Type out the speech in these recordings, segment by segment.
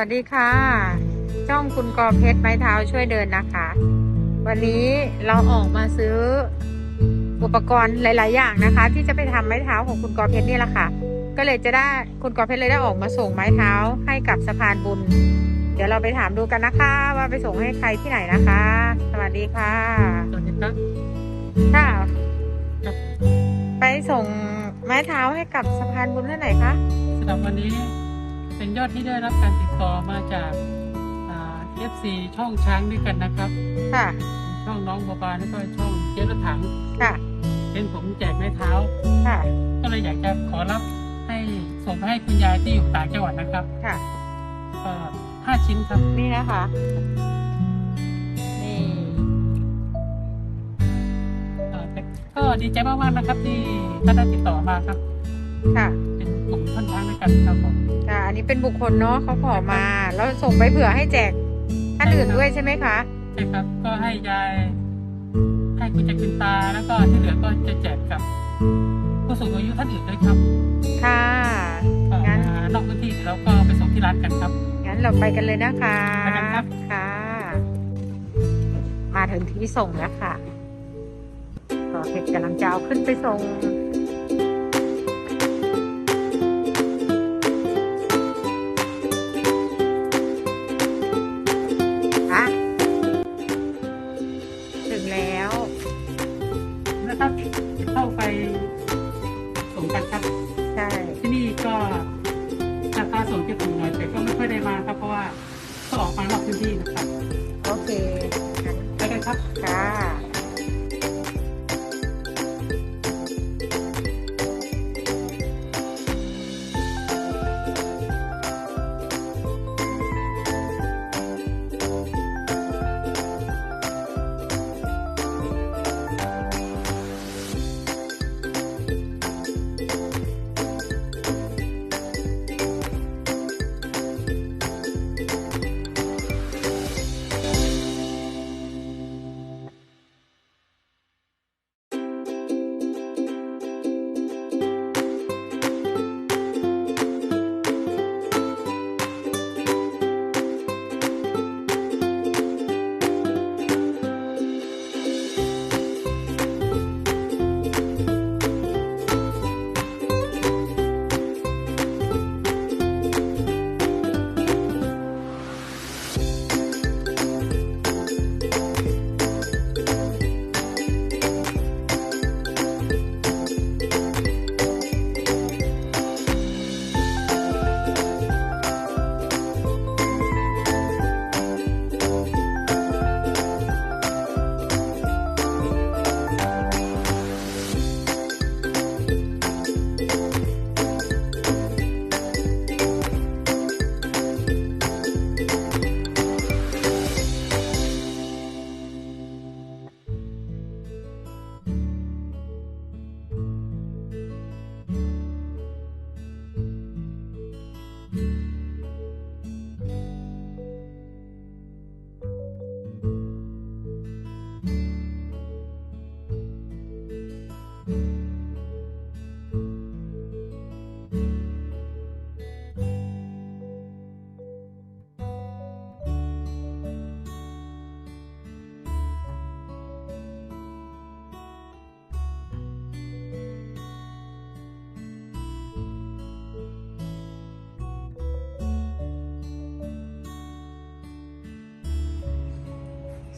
วัสดีค่ะ ช่องคุณกอเพชรไม้เท้าช่วยเดินนะคะ วันนี้เราออกมาซื้ออุปกรณ์หลาย ๆ อย่างนะคะ ที่จะไปทำไม้เท้าของคุณกอเพชรนี่แหละค่ะ ก็เลยจะได้คุณกอเพชรเลยได้ออกมาส่งไม้เท้าให้กับสะพานบุญ เดี๋ยวเราไปถามดูกันนะคะ ว่าไปส่งให้ใครที่ไหนนะคะ สวัสดีค่ะสวัสดีครับค่ะครับไปส่งไม้เท้าให้กับสะพานบุญที่ไหนคะสำหรับวันนี้ เป็นยอดที่ได้รับการติดต่อมาจากเอฟซีช่องช้างด้วยกันนะครับ ค่ะ ช่องน้องบัวบานแล้วก็ช่องเจ๊รถถัง ค่ะ เป็นผมแจกไม้เท้า ค่ะ ก็เลยอยากจะขอรับให้ส่งไปให้คุณยายที่อยู่ต่างจังหวัดนะครับ ค่ะก็ห้าชิ้นครับ นี่นะคะ นี่เอ่อแต่ก็ดีใจมากๆนะครับที่ท่านได้ติดต่อมาครับ ค่ะ เป็นกลุ่มช่องช้างด้วยกันครับผมค่ะอันนี้ เป็นบุคคลเนาะเขาขอมาแล้วส่งไปเผื่อให้แจกท่านอื่นด้วยใช่ไหมคะใช่ครับ ก็ให้ยาย ให้คุณยายคุณตาแล้วก็ที่เหลือก็จะแจกกับผู้สูงอายุท่านอื่นด้วยครับ ค่ะเอ่องั้นนอกพื้นที่เดี๋ยวเราก็ไปส่งที่ร้านกันครับงั้นเราไปกันเลยนะคะไปกันครับค่ะ มาถึงที่ส่งแล้วค่ะก็เพชรกำลังจะเอาขึ้นไปส่ง ส่งกันครับ ใช่ ที่นี่ก็ราคาส่งจะถูกหน่อยแต่ก็ไม่ค่อยได้มาครับ เพราะว่าต้องออกมานอกพื้นที่นะครับ โอเคงั้นไปกันครับ ค่ะ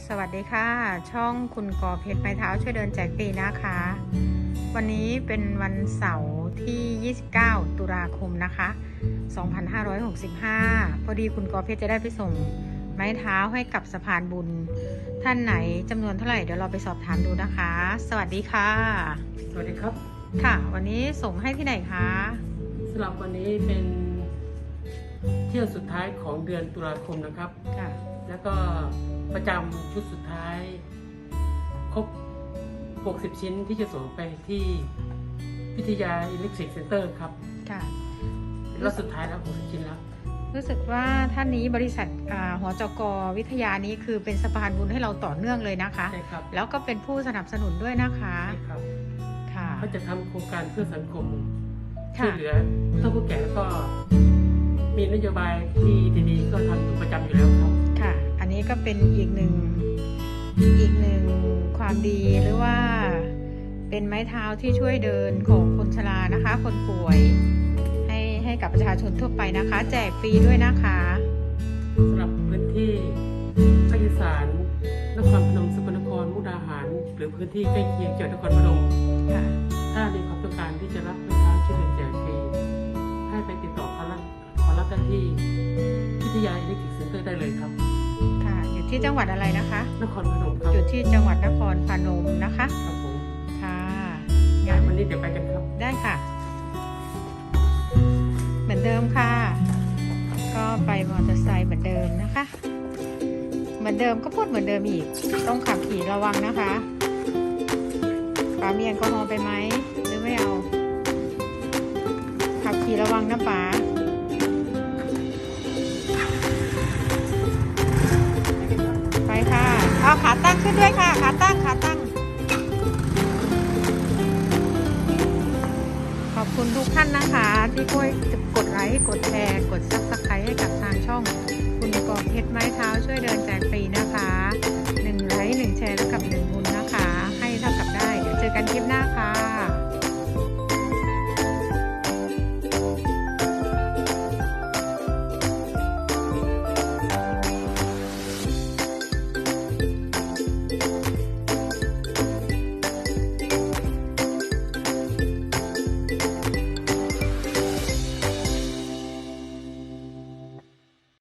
สวัสดีค่ะ ช่องคุณกอเพชรไม้เท้าช่วยเดินแจกฟรีนะคะ วันนี้เป็นวันเสาร์ที่ 29 ตุลาคมนะคะ 2565 พอดีคุณกอเพชรจะได้ไปส่งไม้เท้าให้กับสะพานบุญ ท่านไหนจำนวนเท่าไหร่เดี๋ยวเราไปสอบถามดูนะคะ สวัสดีค่ะ สวัสดีครับ ค่ะ วันนี้ส่งให้ที่ไหนคะสำหรับวันนี้เป็นเที่ยวสุดท้ายของเดือนตุลาคมนะครับค่ะ แล้วก็ประจำชุดสุดท้าย ครบ 60 ชิ้นที่จะส่งไปที่วิทยาอิเล็กทริกเซ็นเตอร์ครับค่ะเป็นรอบสุดท้ายแล้ว60ชิ้นแล้ว รู้สึกว่าท่านนี้บริษัทอ่าหอจกวิทยานี้คือเป็นสะพานบุญให้เราต่อเนื่องเลยนะคะใช่ครับแล้วก็เป็นผู้สนับสนุนด้วยนะคะใช่ครับค่ะเขาจะทำโครงการเพื่อสังคมช่ค่ะวยเหลือเท่าผู้แก่แล้วก็มีนโยบายที่ดีๆก็ทำอยู่ประจำอยู่แล้วครับค่ะอั นนี้ก็เป็นอีกหนึ่งอีกหนึ่งความดีหรือว่าเป็นไม้เท้าที่ช่วยเดินของคนชรานะคะ คนป่วยให้ให้กับประชาชนทั่วไปนะคะ แจกฟรีด้วยนะคะสำหรับพื้นที่ภาคอีสานนครพนมสกลนครมุกดาหาร หรือพื้นที่ใกล้เคียงจังหวัดนครพนมค่ะถ้ามีความต้องการที่จะรับไม้เท้าช่วยเหลือแจกฟรีให้ไปติดต่อขอรับขอรับได้ที่วิทยาอิเล็กทริกเซ็นเตอร์ได้เลยครับค่ะอยู่ ที่จังหวัดอะไรนะคะ นครพนมครับอยู่ที่จังหวัดนครพนมนะคะครับผมค่ะงานวันนี้เดี๋ยวไปกันครับ ได้ค่ะ เหมือนเดิมค่ะ ก็ไปมอเตอร์ไซค์เหมือนเดิมนะคะ เหมือนเดิมก็พูดเหมือนเดิมอีก ต้องขับขี่ระวังนะคะป๋ามีแอลกอฮอล์ไปไหมหรือไม่เอา ขับขี่ระวังนะป๋า เอาขาตั้งขึ้นด้วยค่ะ ขาตั้งขาตั้ง ขอบคุณทุกท่านนะคะ ที่ช่วยกดไลค์กดแชร์ กดซับสไครต์ให้กับทางช่อง คุณกองเพชรไม้เท้าช่วยเดินแจก